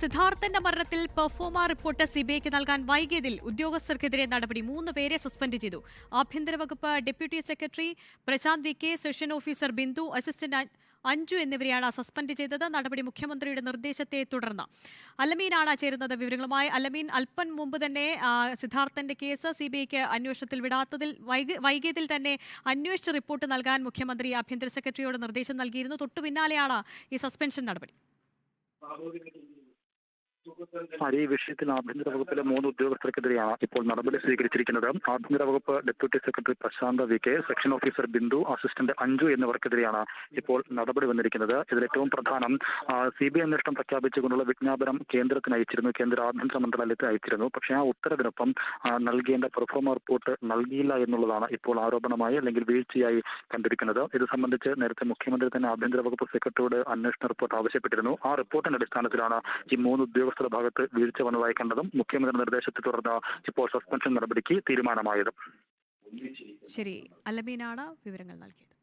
സിദ്ധാർത്ഥന്റെ മരണത്തിൽ proforma report സിബിഐക്ക് നൽകാൻ വൈകിയതിൽ ഉദ്യോഗസ്ഥർക്കെതിരെ നടപടി മൂന്ന് പേരെ സസ്പെൻഡ് ചെയ്തു. ആഭ്യന്തര വകുപ്പ് deputy secretary Prashanth V K section officer Bindu assistant Anju എന്നിവരെയാണ് സസ്പെൻഡ് ചെയ്തത്. നടപടി മുഖ്യമന്ത്രിയുടെ നിർദ്ദേശത്തെ തുടർന്ന്. അലമീനാണ് ചേരുന്നത് വിവരങ്ങളുമായി. അലമീൻ അല്പം മുമ്പ് തന്നെ സിദ്ധാർത്ഥന്റെ കേസ് സിബിഐക്ക് അന്വേഷണത്തിൽ വിടാത്തതിൽ വൈകിയതിൽ തന്നെ അന്വേഷിച്ച റിപ്പോർട്ട് നൽകാൻ മുഖ്യമന്ത്രി ആഭ്യന്തര സെക്രട്ടറിയോട് നിർദ്ദേശം നൽകിയിരുന്നു. തൊട്ടു പിന്നാലെയാണ് ഈ സസ്പെൻഷൻ നടപടി. ഈ വിഷയത്തിൽ ആഭ്യന്തര വകുപ്പിലെ മൂന്ന് ഉദ്യോഗസ്ഥർക്കെതിരെയാണ് ഇപ്പോൾ നടപടി സ്വീകരിച്ചിരിക്കുന്നത്. ആഭ്യന്തര വകുപ്പ് deputy secretary Prashanth V K section officer Bindu assistant Anju എന്നിവർക്കെതിരെയാണ് ഇപ്പോൾ നടപടി വന്നിരിക്കുന്നത്. ഇതിൽ ഏറ്റവും പ്രധാനം സി ബി ഐ അന്വേഷണം പ്രഖ്യാപിച്ചുകൊണ്ടുള്ള വിജ്ഞാപനം കേന്ദ്രത്തിന് അയച്ചിരുന്നു കേന്ദ്ര ആഭ്യന്തര മന്ത്രാലയത്തിന് അയച്ചിരുന്നു. പക്ഷേ ആ ഉത്തരവിനൊപ്പം നൽകേണ്ട പെർഫോമ റിപ്പോർട്ട് നൽകിയില്ല എന്നുള്ളതാണ് ഇപ്പോൾ ആരോപണമായി അല്ലെങ്കിൽ വീഴ്ചയായി കണ്ടിരിക്കുന്നത്. ഇത് സംബന്ധിച്ച് നേരത്തെ മുഖ്യമന്ത്രി തന്നെ ആഭ്യന്തര വകുപ്പ് സെക്രട്ടറിയോട് അന്വേഷണ റിപ്പോർട്ട് ആവശ്യപ്പെട്ടിരുന്നു. ആ റിപ്പോർട്ടിന്റെ അടിസ്ഥാനത്തിലാണ് ഈ മൂന്ന് ഉദ്യോഗസ്ഥരുടെ ഭാഗത്ത് വീഴ്ച വന്നതായി കണ്ടതും മുഖ്യമന്ത്രി നിർദ്ദേശത്തെ തുടർന്ന് ഇപ്പോൾ സസ്പെൻഷൻ നടപടിക്ക് തീരുമാനമായതും. ശരി അലബീനാണ് വിവരങ്ങൾ നൽകിയത്.